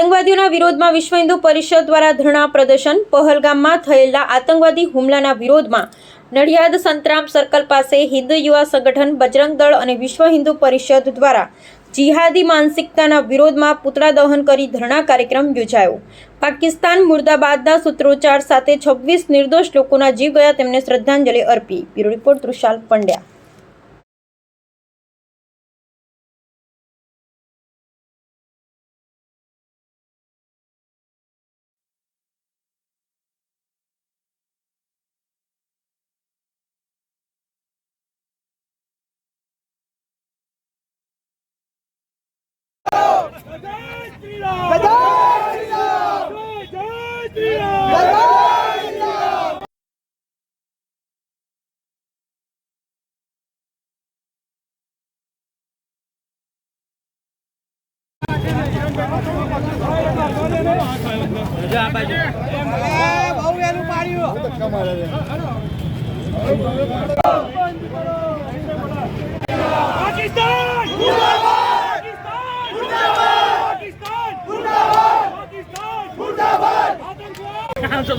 આતંકવાદીઓના વિરોધમાં વિશ્વ હિન્દુ પરિષદ દ્વારા ધરણા પ્રદર્શન. પહલગામમાં થયેલા આતંકવાદી હુમલાના વિરોધમાં નડિયાદ સંતરામ સર્કલ પાસે હિન્દુ યુવા સંગઠન, બજરંગ દળ અને વિશ્વ હિન્દુ પરિષદ દ્વારા જિહાદી માનસિકતાના વિરોધમાં પુતળા દહન કરી ધરણા કાર્યક્રમ યોજાયો. પાકિસ્તાન મુર્દાબાદના સૂત્રોચ્ચાર સાથે છવ્વીસ નિર્દોષ લોકોના જીવ ગયા, તેમને શ્રદ્ધાંજલિ અર્પી. Bureau report Trushal Pandya. બહુ વહેલું પાડ્યું ત્રણસો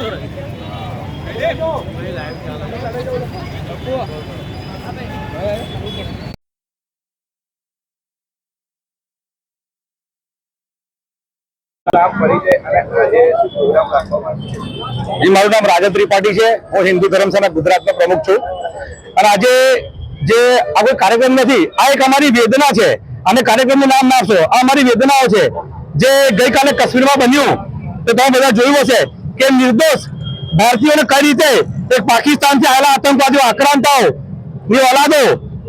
મારું નામ રાજન ત્રિપાઠી છે. હું હિન્દુ ધર્મ ધર્મશાળા ગુજરાતનો પ્રમુખ છું. અને આજે જે આ કોઈ કાર્યક્રમ નથી, આ એક અમારી વેદના છે. અને કાર્યક્રમનું નામ નાખશો આ અમારી વેદનાઓ છે. જે ગઈકાલે કશ્મીરમાં બન્યું. તો તમે બધા જોયું હશે. કે નિર્દોષ ભારતીયોને કઈ રીતે એક પાકિસ્તાનથી આવેલા આતંકવાદીઓ આક્રાંતાઓ ની ઓલાદો,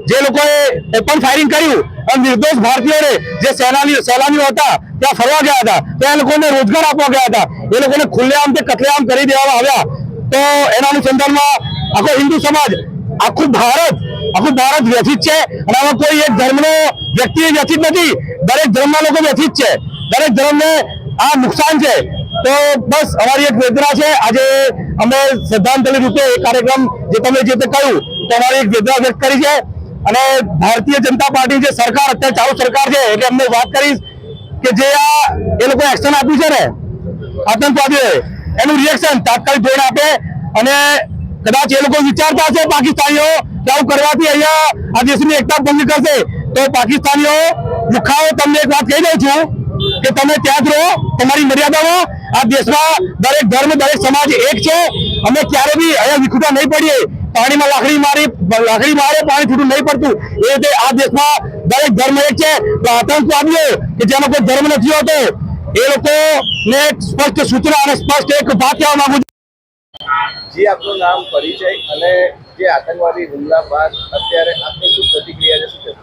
જે લોકોએ ઓપન ફાયરિંગ કર્યું અને નિર્દોષ ભારતીયોને જે સેનાની, સેનાનીઓ હતા, ત્યાં ફરવા ગયા હતા ત્યાં લોકોને રોજગાર આપવા ગયા હતા, એ લોકોને ખુલ્લેઆમ તે કતલેઆમ કરી દેવામાં આવ્યા. તો એના અનુસંધાનમાં આખો હિન્દુ સમાજ, આખું ભારત આખું ભારત વ્યથિત છે અને આમાં કોઈ એક ધર્મનો વ્યક્તિ વ્યથિત નથી. દરેક ધર્મના લોકો વ્યથિત છે. દરેક ધર્મને આ નુકસાન છે. તો બસ, અમારી એક વેદના છે. આજે અમે શ્રદ્ધાંજલિ રૂપે એ કાર્યક્રમ જે તમે જે તે કહ્યું, તો અમારી એક વેદના વ્યક્ત કરી છે. અને ભારતીય જનતા પાર્ટી જે સરકાર, અત્યારે ચાલુ સરકાર છે, એટલે અમને વાત કરીશ કે જે આ, એ લોકો એક્શન આપ્યું છે ને, આતંકવાદીઓએ, એનું રિએક્શન તાત્કાલિક ધોરણ આપે. અને કદાચ એ લોકો વિચારતા હશે પાકિસ્તાનીઓ આવું કરવાથી અહીંયા આ દેશની એકતા ભંગ કરશે. તો પાકિસ્તાનીઓ લુખાઓ તમને એક વાત કહી દઉં છું કે તમે ત્યાં જ રહો, તમારી મર્યાદામાં આ દેશમાં દરેક ધર્મ દરેક સમાજ એક છે. અમે ક્યારે બી અહીંયા વિખુટા નહીં પડીએ. પાણીમાં લાકડી મારી લાકડી મારે પાણી છૂટું નહીં પડતું. એ રીતે આ દેશમાં દરેક ધર્મ એક છે. તો આતંકવાદીઓ કે જેનો કોઈ ધર્મ નથી હોતો એ લોકોને એક સ્પષ્ટ સૂચના અને સ્પષ્ટ એક વાત કહેવા માંગુ છું. જી આપનું નામ પરિચય અને જે આતંકવાદી હુમલા બાદ અત્યારે આપની શું પ્રતિક્રિયા છે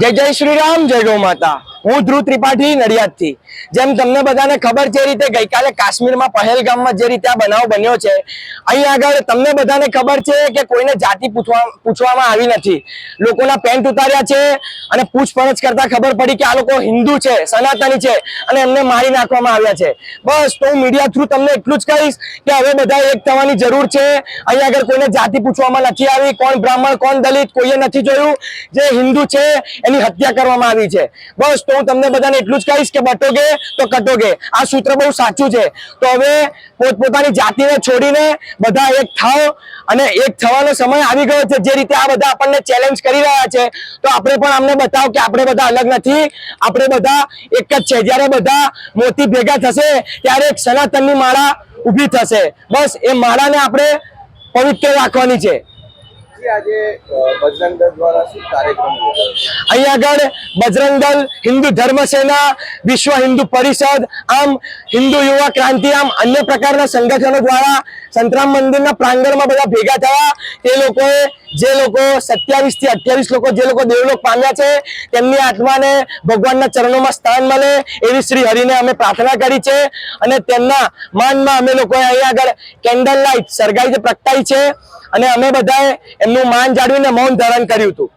જય જય શ્રી રામ જય ગૌ માતા. હું ધ્રુવ ત્રિપાઠી નડિયાદથી. જેમ તમને બધાને ખબર છે રીતે ગઈકાલે કાશ્મીરમાં પહેલગામમાં જે રીતે આ બનાવ બન્યો છે, અહીં આગળ તમને બધાને ખબર છે કે કોઈને જાતિ પૂછવા, પૂછવામાં આવી નથી. લોકોના પેન્ટ ઉતાર્યા છે અને પૂછપરછ કરતા ખબર પડી કે આ લોકો હિન્દુ છે, સનાતની છે અને એમને મારી નાખવામાં આવ્યા છે. બસ, તો હું મીડિયા થ્રુ તમને એટલું જ કહીશ કે હવે બધા એક થવાની જરૂર છે. અહીં આગળ કોઈને જાતિ પૂછવામાં નથી આવી, કોણ બ્રાહ્મણ, કોણ દલિત, કોઈએ નથી જોયું. જે હિન્દુ છે, એની હત્યા કરવામાં આવી છે. બસ તો હું તમને બધાને એટલું જ કહીશ કે બટોગે તો કટોગે. આ સૂત્ર બહુ સાચું છે. તો હવે પોતપોતાની જાતિને છોડીને બધા એક થાવ અને એક થવાનો સમય આવી ગયો છે. જે રીતે આ બધા આપણને ચેલેન્જ કરી રહ્યા છે. તો આપણે પણ અમને બતાવો કે આપણે બધા અલગ નથી. આપણે બધા એક જ છે. જ્યારે બધા મોતી ભેગા થશે, ત્યારે એક સનાતનની માળા ઊભી થશે. બસ એ માળાને આપણે પવિત્ર રાખવાની છે. જી આજે બજરંગ દળ દ્વારા યોજાયો? આગળ બજરંગ હિન્દુ ધર્મ સેના, વિશ્વ હિન્દુ પરિષદ, આમ હિન્દુ યુવા ક્રાંતિ, આમ અન્ય પ્રકારના સંગઠનો દ્વારા સંતરામ મંદિરના પ્રાંગણમાં બધા ભેગા થયા. એ લોકોએ જે લોકો સત્યાવીસથી અઠ્યાવીસ લોકો, જે લોકો દેવલોક પામ્યા છે, તેમની આત્માને ભગવાનના ચરણોમાં સ્થાન મળે એવી શ્રી હરિને અમે પ્રાર્થના કરી છે. અને તેમના માનમાં અમે લોકોએ અહીં આગળ કેન્ડલ લાઇટ સરગાઈ જે પ્રગટાઈ છે, અને અમે બધાએ એમનું માન જાળવીને મૌન ધારણ કર્યું હતું.